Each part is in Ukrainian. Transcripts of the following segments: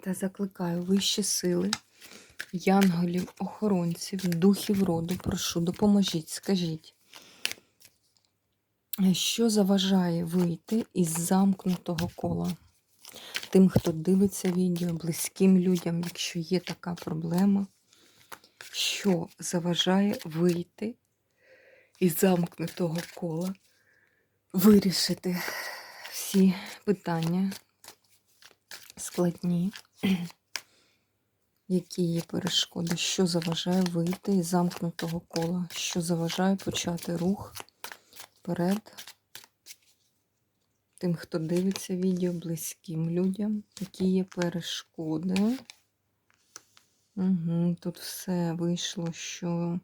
Та закликаю вищі сили, янголів, охоронців, духів роду, прошу, допоможіть, скажіть, що заважає вийти із замкнутого кола? Тим, хто дивиться відео, близьким людям, якщо є така проблема, що заважає вийти із замкнутого кола, вирішити всі питання складні, які є перешкоди, що заважає вийти із замкнутого кола, що заважає почати рух вперед. Тим, хто дивиться відео, близьким людям, які є перешкоди. Угу, Тут все вийшло, що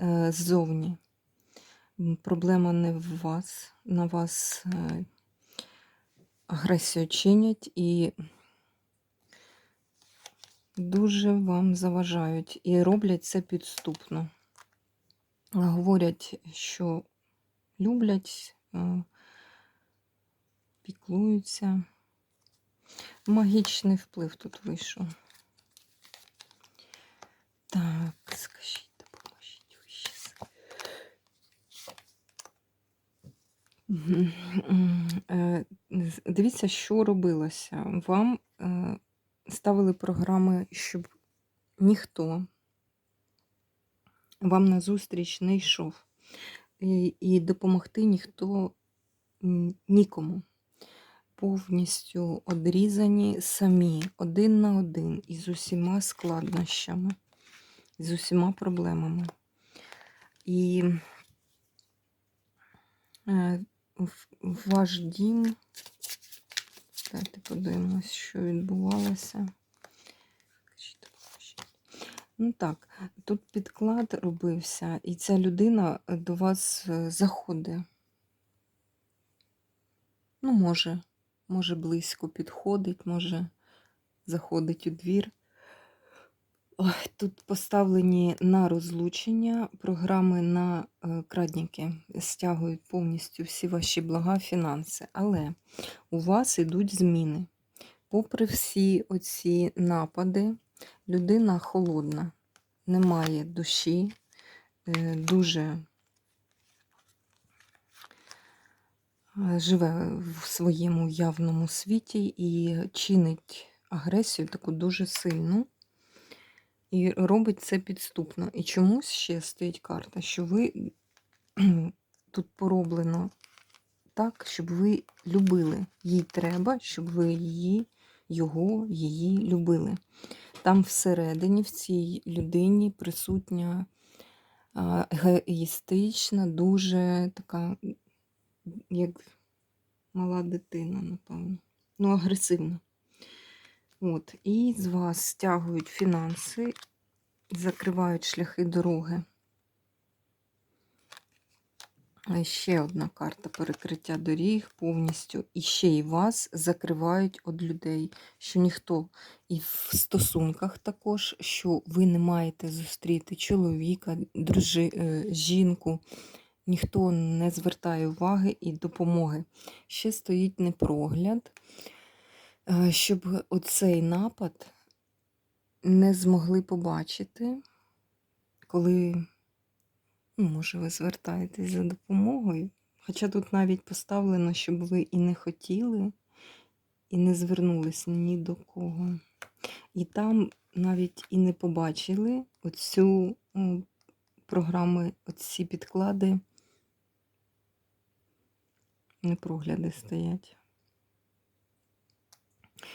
е, ззовні. Проблема не в вас, на вас е, агресію чинять і дуже вам заважають. І роблять це підступно. Говорять, що люблять, е, піклуються. Магічний вплив тут вийшов. Так, скажіть, допоможіть. М, е, Дивіться, що робилося. Вам е, ставили програми, щоб ніхто вам назустріч не йшов. І, і допомогти ніхто нікому. Повністю одрізані самі, один на один, із усіма складнощами, з усіма проблемами. І е, ваш дім, давайте подивимось, що відбувалося. Ну так, тут підклад робився, і ця людина до вас е, заходить. Ну, може, може близько підходить, може заходить у двір. Тут поставлені на розлучення програми на е, крадніки, стягують повністю всі ваші блага, фінанси. Але у вас йдуть зміни. Попри всі оці напади, людина холодна, немає душі, е, дуже е, живе в своєму явному світі і чинить агресію таку дуже сильну. І робить це підступно. І чомусь ще стоїть карта, що ви тут пороблено так, щоб ви любили. Їй треба, щоб ви її, його, її любили. Там всередині, в цій людині присутня егоїстична, дуже така, як мала дитина, напевно. Ну, агресивна. От, і з вас стягують фінанси, закривають шляхи дороги. Ще одна карта перекриття доріг повністю. І ще й вас закривають від людей, що ніхто і в стосунках також, що ви не маєте зустріти чоловіка, дружи, е, жінку, ніхто не звертає уваги і допомоги. Ще стоїть непрогляд, щоб оцей напад не змогли побачити, коли, ну, може, ви звертаєтесь за допомогою. Хоча тут навіть поставлено, щоб ви і не хотіли, і не звернулись ні до кого. І там навіть і не побачили оцю м, програми, оці підклади, непрогляди стоять.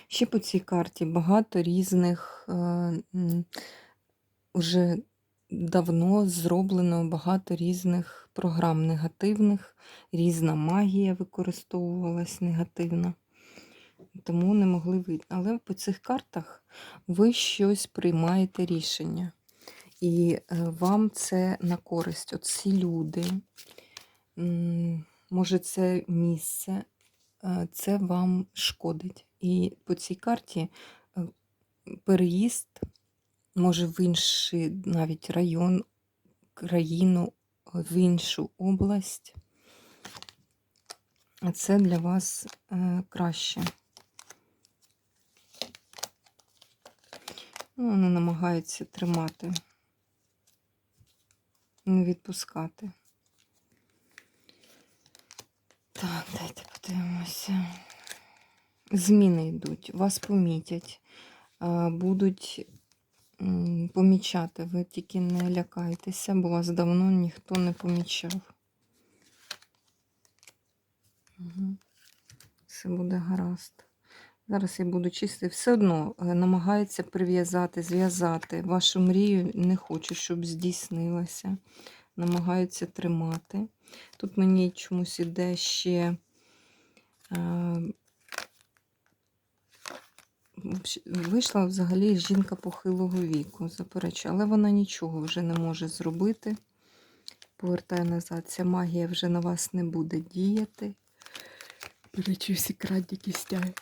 Ще по цій карті багато різних, е, м, уже давно зроблено багато різних програм негативних, різна магія використовувалась негативна. тому не могли вийти. Але по цих картах ви щось приймаєте рішення. І е, вам це на користь. Ці люди, може, це місце, е, це вам шкодить. І по цій карті е, переїзд може в інший навіть район, країну, в іншу область. Це для вас е, краще. Ну, вони намагаються тримати, не відпускати. Так, дайте подивимося. Зміни йдуть, вас помітять, будуть помічати. Ви тільки не лякайтеся, бо вас давно ніхто не помічав. Угу. Все буде гаразд. Зараз я буду чистити. Все одно е, намагається прив'язати, зв'язати. Вашу мрію не хочу, щоб здійснилася. Намагаються тримати. Тут мені чомусь іде ще. Вийшла взагалі жінка похилого віку, заперечую, але вона нічого вже не може зробити. Повертаю назад, ця магія вже на вас не буде діяти. До речі, всі крадіки стяги.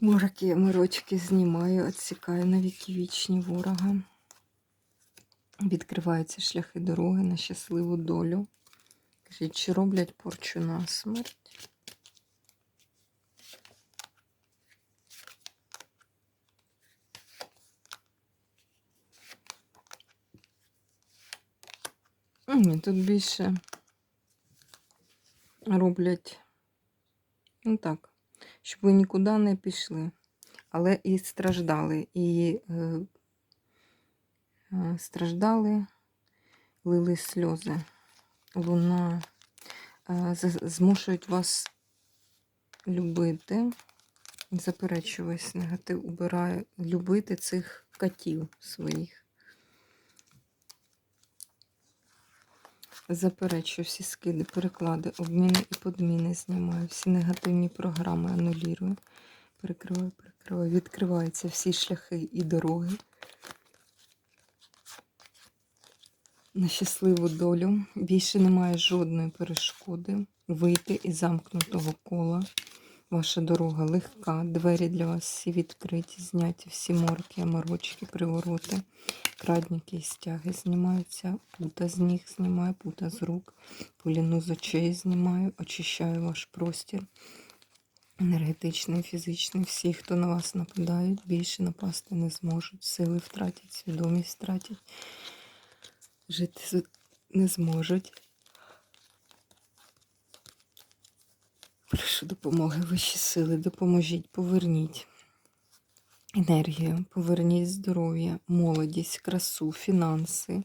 Мороки, мирочки знімаю, відсікаю на віки вічні ворога. Відкриваються шляхи дороги на щасливу долю. Кажіть, чи роблять порчу на смерть? Ні, тут більше роблять, ну так, щоб ви нікуди не пішли, але і страждали, і е, е, страждали, лили сльози. Луна е, змушують вас любити. Заперечую весь негатив, убираю, любити цих котів своїх. Заперечую всі скиди, переклади, обміни і подміни знімаю. Всі негативні програми анулірую. Перекриваю, перекриваю. Відкриваються всі шляхи і дороги. На щасливу долю. Більше немає жодної перешкоди. Вийти із замкнутого кола. Ваша дорога легка, двері для вас всі відкриті, зняті всі морки, аморочки, привороти, крадніки і стяги знімаються, пута з ніг знімаю, пута з рук, поліну з очей знімаю, очищаю ваш простір. Енергетичний, фізичний, всі, хто на вас нападають, більше напасти не зможуть. Сили втратять, свідомість втратять, жити не зможуть. Прошу допомоги, вищі сили, допоможіть, поверніть енергію, поверніть здоров'я, молодість, красу, фінанси.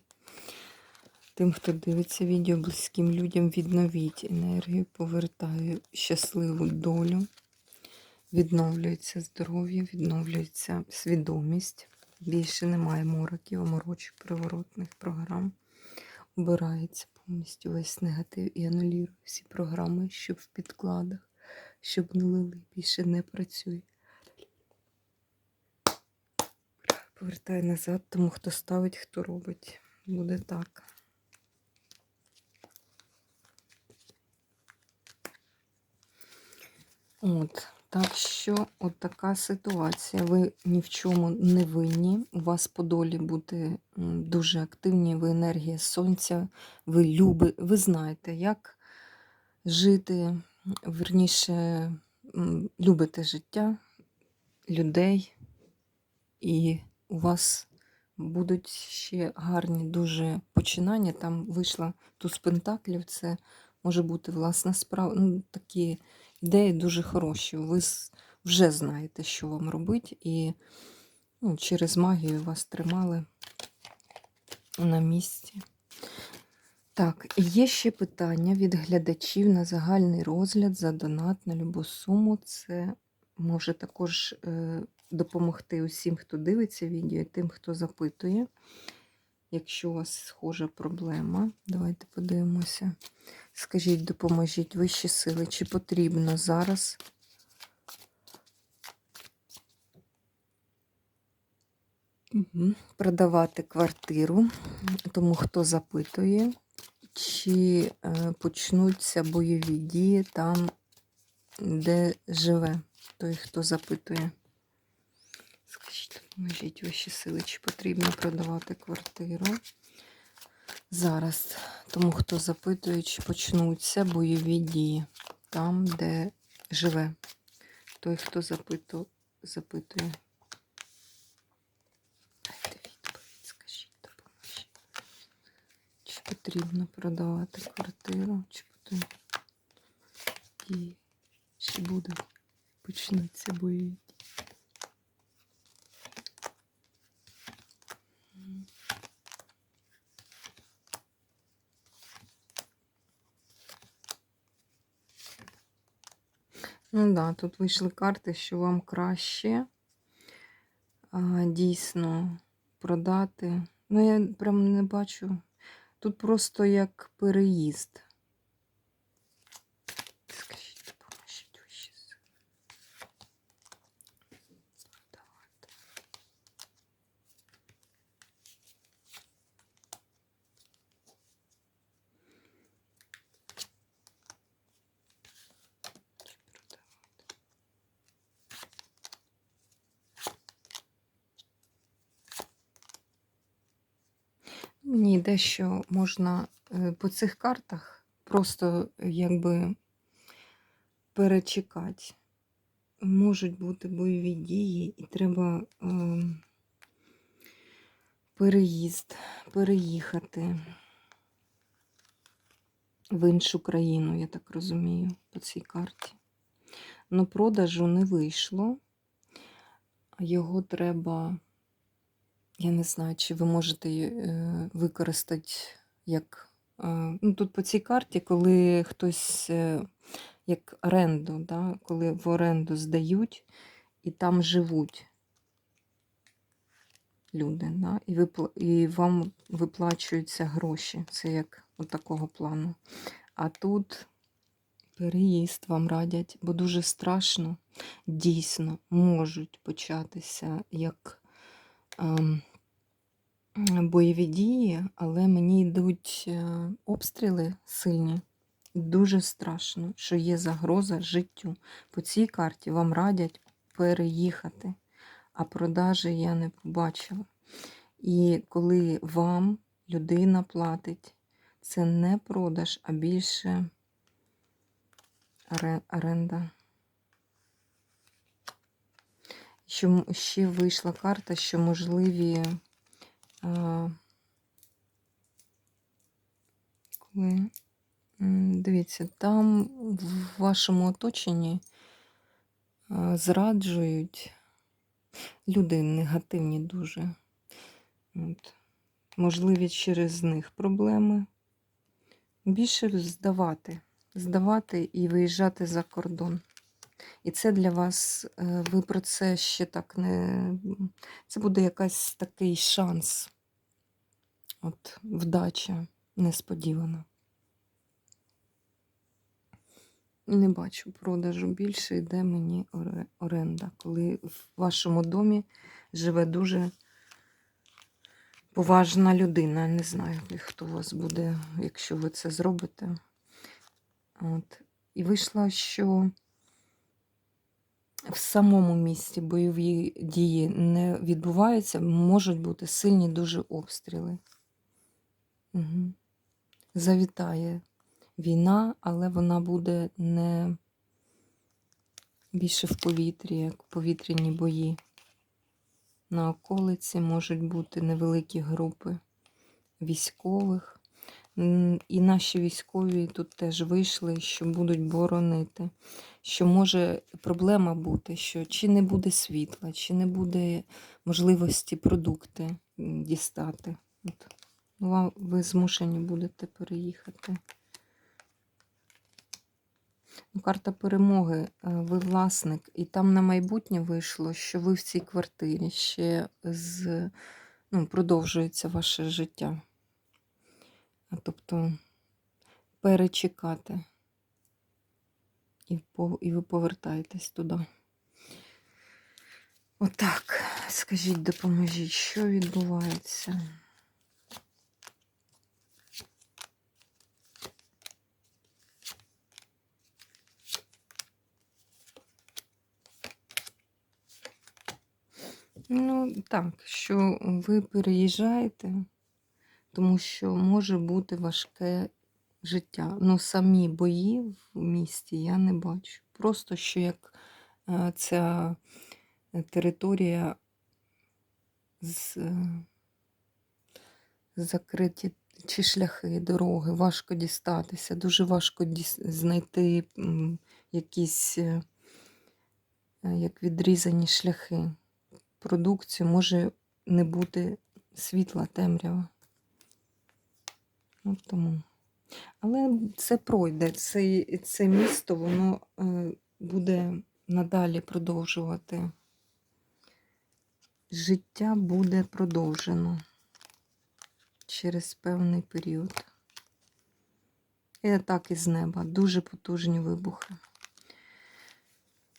Тим, хто дивиться відео, близьким людям відновіть енергію, повертаю щасливу долю, відновлюється здоров'я, відновлюється свідомість. Більше немає мороків, оморочок, приворотних програм. Убирається повністю весь негатив і анулює всі програми, що в підкладах, щоб не лили, більше не працює. Повертаю назад, тому хто ставить, хто робить. Буде так. От, так що, от така ситуація. Ви ні в чому не винні. У вас по долі бути дуже активні, ви енергія сонця, ви люби, ви знаєте, як жити, верніше, любите життя, людей, і у вас будуть ще гарні дуже починання. Там вийшла туз пентаклів, це може бути власна справа. Ну, такі ідеї дуже хороші. Ви вже знаєте, що вам робити, і ну, через магію вас тримали на місці. Так, є ще питання від глядачів на загальний розгляд за донат на любу суму. Це може також е, допомогти усім, хто дивиться відео, і тим, хто запитує. Якщо у вас схожа проблема, давайте подивимося. Скажіть, допоможіть вищі сили, чи потрібно зараз продавати квартиру, тому хто запитує, чи е, почнуться бойові дії там, де живе той, хто запитує. Скажіть, допоможіть ваші сили, чи потрібно продавати квартиру. Зараз, тому хто запитує, чи почнуться бойові дії там, де живе той, хто запиту, запитує. Дайте відповідь, скажіть, допоможіть. Чи потрібно продавати квартиру, чи потрібно дії, чи буде почнуться бойові Ну да, тут вийшли карти, що вам краще а, дійсно продати. Ну, я прям не бачу. Тут просто як переїзд. Мені йде, що можна е, по цих картах просто е, якби перечекати. Можуть бути бойові дії, і треба ем, переїзд, переїхати в іншу країну, я так розумію, по цій карті. Но продажу не вийшло. Його треба. Я не знаю, чи ви можете е, використати як. е, Ну, тут по цій карті, коли хтось е, як оренду, да, коли в оренду здають і там живуть люди, да, і, випла- і вам виплачуються гроші. Це як от такого плану. А тут переїзд вам радять, бо дуже страшно, дійсно можуть початися як. ем, бойові дії, але мені йдуть е, обстріли сильні. Дуже страшно, що є загроза життю. По цій карті вам радять переїхати, а продажі я не побачила. І коли вам людина платить, це не продаж, а більше оренда. М- ще вийшла карта, що можливі. Коли, дивіться, там в вашому оточенні зраджують люди негативні дуже. От. Можливі через них проблеми. Більше здавати. Здавати і виїжджати за кордон. І це для вас, е, ви про це ще так не. Це буде якась такий шанс. От вдача несподівана. Не бачу продажу більше, йде мені оренда, коли в вашому домі живе дуже поважна людина. Не знаю, хто у вас буде, якщо ви це зробите. От. І вийшло, що в самому місті бойові дії не відбуваються, можуть бути сильні дуже обстріли. Угу. Завітає війна, але вона буде не більше в повітрі, як повітряні бої. На околиці можуть бути невеликі групи військових. І наші військові тут теж вийшли, що будуть боронити. Що може проблема бути, що чи не буде світла, чи не буде можливості продукти дістати. От. Ну, ви змушені будете переїхати. Ну, карта перемоги, е, ви власник, і там на майбутнє вийшло, що ви в цій квартирі ще з, ну, продовжується ваше життя. Тобто перечекати. І ви повертаєтесь туди. Отак. Скажіть, допоможіть, що відбувається? Ну, так, що ви переїжджаєте, тому що може бути важке життя. Ну, самі бої в місті я не бачу. Просто що як е, ця територія з, е, закриті чи шляхи, дороги, важко дістатися, дуже важко знайти якісь е, як відрізані шляхи. Продукцію може не бути світла, темрява. От тому. Але це пройде. Це, це місто, воно е, буде надалі продовжувати. Життя буде продовжено через певний період. І так із неба. Дуже потужні вибухи.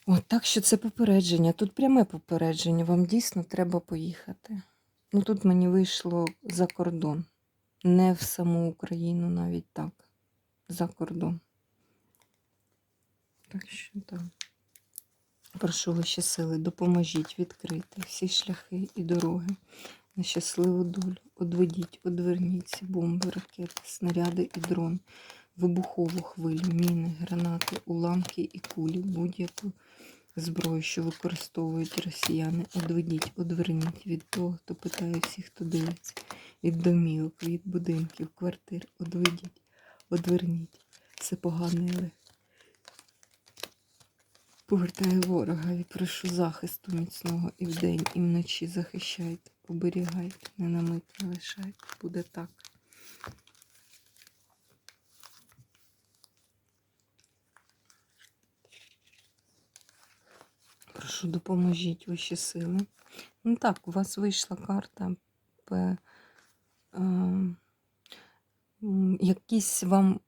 От, так що це попередження. Тут пряме попередження. Вам дійсно треба поїхати. Ну тут мені вийшло за кордон. Не в саму Україну навіть так. За кордон. Так що так. Прошу ваші сили, допоможіть відкрити всі шляхи і дороги на щасливу долю. Одведіть, одверніть ці бомби, ракети, снаряди і дрон, вибухову хвилю, міни, гранати, уламки і кулі, будь-яку зброю, що використовують росіяни. Одведіть, одверніть від того, хто питає всіх, хто дивиться, від домівок, від будинків, квартир. Одведіть, одверніть. Це погане, але повертаю ворога і прошу захисту міцного і вдень, і вночі захищайте, оберігайте, не на мить не лишайте. Буде так. Прошу, допоможіть ваші сили. Ну так, у вас вийшла карта. Е, якісь вам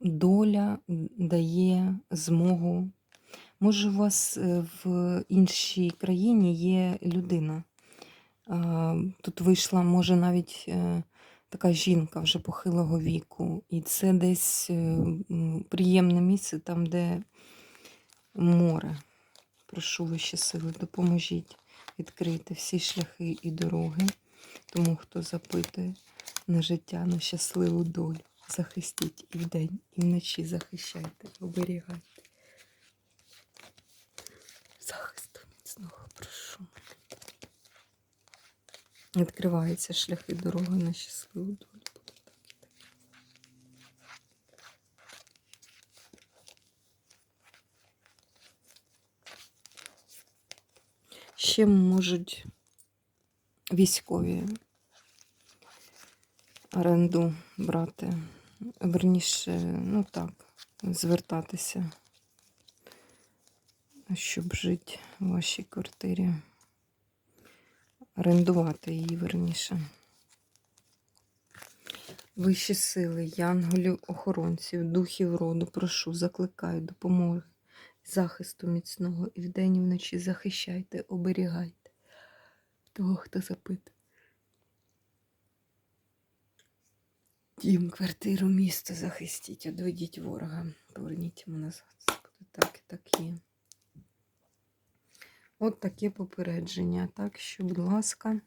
доля дає змогу. Може, у вас е, в іншій країні є людина. Е, Тут вийшла, може, навіть е, така жінка вже похилого віку. І це десь приємне місце, там, де море. Прошу вищі сили, допоможіть відкрити всі шляхи і дороги, тому хто запитує на життя, на щасливу долю. Захистіть і вдень, і вночі захищайте, оберігайте. Захисту міцного прошу. Відкриваються шляхи дороги на щасливу долю. Буде так і так. Ще можуть військові оренду брати. Верніше, ну так, звертатися, щоб жити в вашій квартирі. Орендувати її верніше. Вищі сили, янголів, охоронців, духів роду, прошу, закликаю, допомоги, захисту міцного і вдень і вночі захищайте, оберігайте того, хто запитує. Дім, квартиру, місто захистіть, одведіть ворога, поверніть йому назад. Так і так є. От таке попередження. Так що, будь ласка,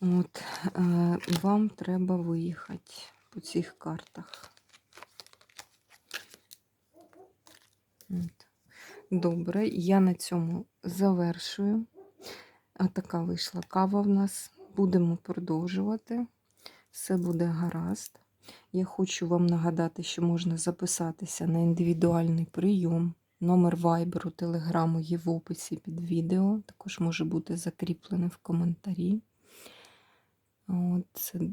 от, е, вам треба виїхати по цих картах. Добре, я на цьому завершую. Така вийшла кава в нас. Будемо продовжувати. Все буде гаразд. Я хочу вам нагадати, що можна записатися на індивідуальний прийом. Номер вайберу, телеграму є в описі під відео. Також може бути закріплене в коментарі. От, е,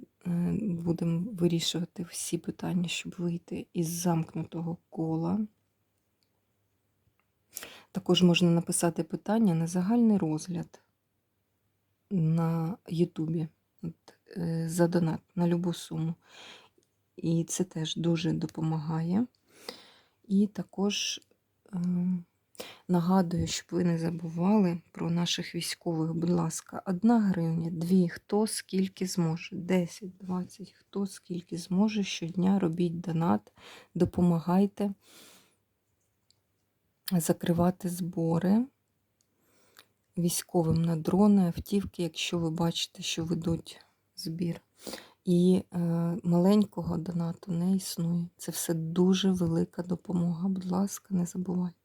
будемо вирішувати всі питання, щоб вийти із замкнутого кола. Також можна написати питання на загальний розгляд на Ютубі е, за донат на любу суму. І це теж дуже допомагає. І також е, Нагадую, щоб ви не забували про наших військових. Будь ласка, одна гривня, дві, хто скільки зможе, 10, 20, хто скільки зможе. Щодня робіть донат, допомагайте закривати збори військовим на дрони, автівки, якщо ви бачите, що ведуть збір. І е, маленького донату не існує. Це все дуже велика допомога. Будь ласка, не забувайте.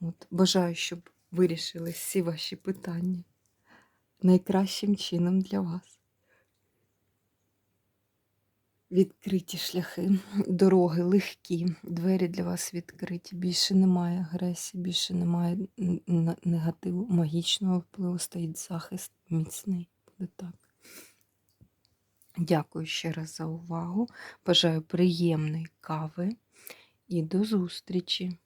От, бажаю, щоб вирішили всі ваші питання найкращим чином для вас. Відкриті шляхи, дороги легкі, двері для вас відкриті. Більше немає агресії, більше немає негативу, магічного впливу, стоїть захист міцний. Буде так. Дякую ще раз за увагу. Бажаю приємної кави і до зустрічі!